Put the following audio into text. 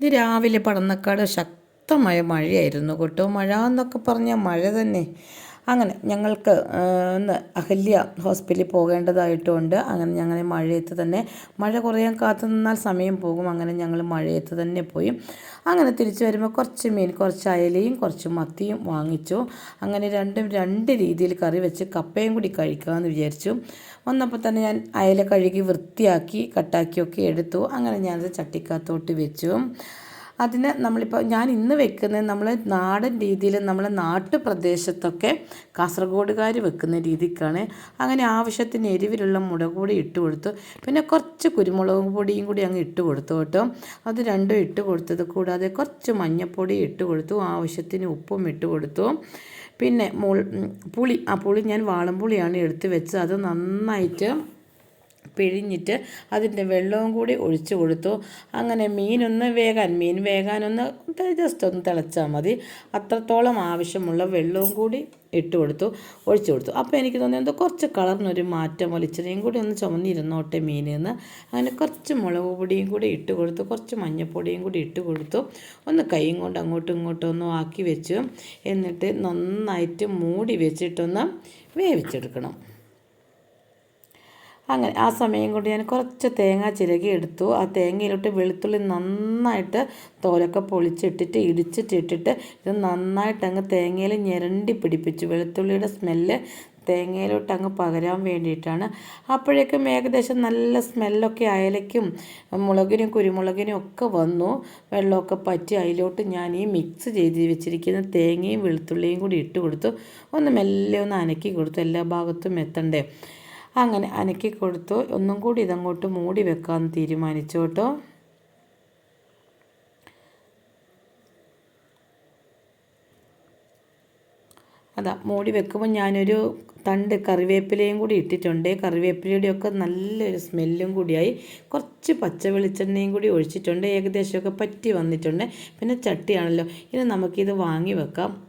ഇത് രാവിലെ പടന്നക്കാട് ശക്തമായ മഴയായിരുന്നു കേട്ടോ. മഴ എന്നൊക്കെ പറഞ്ഞാൽ മഴ തന്നെ. അങ്ങനെ ഞങ്ങൾക്ക് ഒന്ന് അഹല്യ ഹോസ്പിറ്റലിൽ പോകേണ്ടതായിട്ടുണ്ട്. അങ്ങനെ ഞങ്ങൾ മഴയത്ത് തന്നെ മഴ കുറയാൻ കാത്തു നിന്നാൽ സമയം പോകും. അങ്ങനെ ഞങ്ങൾ മഴയത്ത് തന്നെ പോയി. അങ്ങനെ തിരിച്ചു വരുമ്പോൾ കുറച്ച് മീൻ കുറച്ച് അയലയും കുറച്ച് മത്തിയും വാങ്ങിച്ചു. അങ്ങനെ രണ്ടും രണ്ട് രീതിയിൽ കറി വെച്ച് കപ്പയും കൂടി കഴിക്കാമെന്ന് വിചാരിച്ചു. വന്നപ്പോൾ തന്നെ ഞാൻ അയല കഴുകി വൃത്തിയാക്കി കട്ടാക്കിയൊക്കെ എടുത്തു. അങ്ങനെ ഞാനത് ചട്ടിക്കകത്തോട്ട് വെച്ചു. അതിന് നമ്മളിപ്പോൾ ഞാൻ ഇന്ന് വെക്കുന്നത് നമ്മൾ നാടൻ രീതിയിൽ നമ്മളെ നാട്ടുപ്രദേശത്തൊക്കെ കാസർഗോഡുകാർ വെക്കുന്ന രീതിക്കാണ്. അങ്ങനെ ആവശ്യത്തിന് എരിവിലുള്ള മുളക് പൊടി ഇട്ട് കൊടുത്തു. പിന്നെ കുറച്ച് കുരുമുളക് പൊടിയും കൂടി അങ്ങ് ഇട്ട് കൊടുത്തു കേട്ടോ. അത് രണ്ടും ഇട്ട് കൊടുത്തത് കൂടാതെ കുറച്ച് മഞ്ഞൾപ്പൊടി ഇട്ട് കൊടുത്തു. ആവശ്യത്തിന് ഉപ്പും ഇട്ട് കൊടുത്തു. പിന്നെ പുളി. ആ പുളി ഞാൻ വാളംപുളിയാണ് എടുത്ത് വെച്ചത്. അത് നന്നായിട്ട് പിഴിഞ്ഞിട്ട് അതിന്റെ വെള്ളവും കൂടി ഒഴിച്ചു കൊടുത്തു. അങ്ങനെ മീനൊന്ന് വേകാൻ മീൻ വേകാനൊന്ന് ജസ്റ്റ് ഒന്ന് തിളച്ചാൽ മതി. അത്രത്തോളം ആവശ്യമുള്ള വെള്ളവും കൂടി ഇട്ട് കൊടുത്തു ഒഴിച്ചു കൊടുത്തു. അപ്പോൾ എനിക്ക് തോന്നി എന്തോ കുറച്ച് കളറിനൊരു മാറ്റം പോലെ ഇച്ചിരിയും കൂടി ഒന്ന് ചുമന്നിരുന്നോട്ടെ മീനെന്ന്. അങ്ങനെ കുറച്ച് മുളക് പൊടിയും കൂടി ഇട്ട് കൊടുത്തു കുറച്ച് മഞ്ഞൾപ്പൊടിയും കൂടി ഇട്ട് കൊടുത്തു. ഒന്ന് കൈയും കൊണ്ട് അങ്ങോട്ടും ഇങ്ങോട്ടും ഒന്നും ആക്കി വെച്ചു. എന്നിട്ട് നന്നായിട്ട് മൂടി വെച്ചിട്ടൊന്ന് വേവിച്ചെടുക്കണം. അങ്ങനെ ആ സമയം കൊണ്ട് ഞാൻ കുറച്ച് തേങ്ങ ചിരകി എടുത്തു. ആ തേങ്ങയിലോട്ട് വെളുത്തുള്ളി നന്നായിട്ട് തോലൊക്കെ പൊളിച്ചിട്ടിട്ട് ഇടിച്ചിട്ടിട്ടിട്ട് ഇത് നന്നായിട്ട് അങ്ങ് തേങ്ങയിൽ ഞെരണ്ടി പിടിപ്പിച്ചു. വെളുത്തുള്ളിയുടെ സ്മെല്ല് തേങ്ങയിലോട്ട് അങ്ങ് പകരാൻ വേണ്ടിയിട്ടാണ്. അപ്പോഴേക്കും ഏകദേശം നല്ല സ്മെല്ലൊക്കെ അയലയ്ക്കും മുളകിനും കുരുമുളകിനും ഒക്കെ വന്നു. വെള്ളമൊക്കെ പറ്റി അതിലോട്ട് ഞാൻ ഈ മിക്സ് ചെയ്ത് വെച്ചിരിക്കുന്ന തേങ്ങയും വെളുത്തുള്ളിയും കൂടി ഇട്ട് കൊടുത്തു. ഒന്ന് മെല്ലെ ഒന്ന് അനക്കി കൊടുത്തു. എല്ലാ ഭാഗത്തും എത്തണ്ടേ? അങ്ങനെ അനക്കി കൊടുത്തു. ഒന്നും കൂടി ഇതങ്ങോട്ട് മൂടി വെക്കാൻ തീരുമാനിച്ചു കേട്ടോ. അതാ മൂടി വെക്കുമ്പോൾ ഞാനൊരു തണ്ട് കറിവേപ്പിലയും കൂടി ഇട്ടിട്ടുണ്ട്. കറിവേപ്പിലയുടെ ഒക്കെ നല്ലൊരു സ്മെല്ലും കൂടിയായി. കുറച്ച് പച്ച വെളിച്ചെണ്ണയും കൂടി ഒഴിച്ചിട്ടുണ്ട്. ഏകദേശമൊക്കെ പറ്റി വന്നിട്ടുണ്ട്. പിന്നെ ചട്ടിയാണല്ലോ. ഇനി നമുക്കിത് വാങ്ങി വെക്കാം.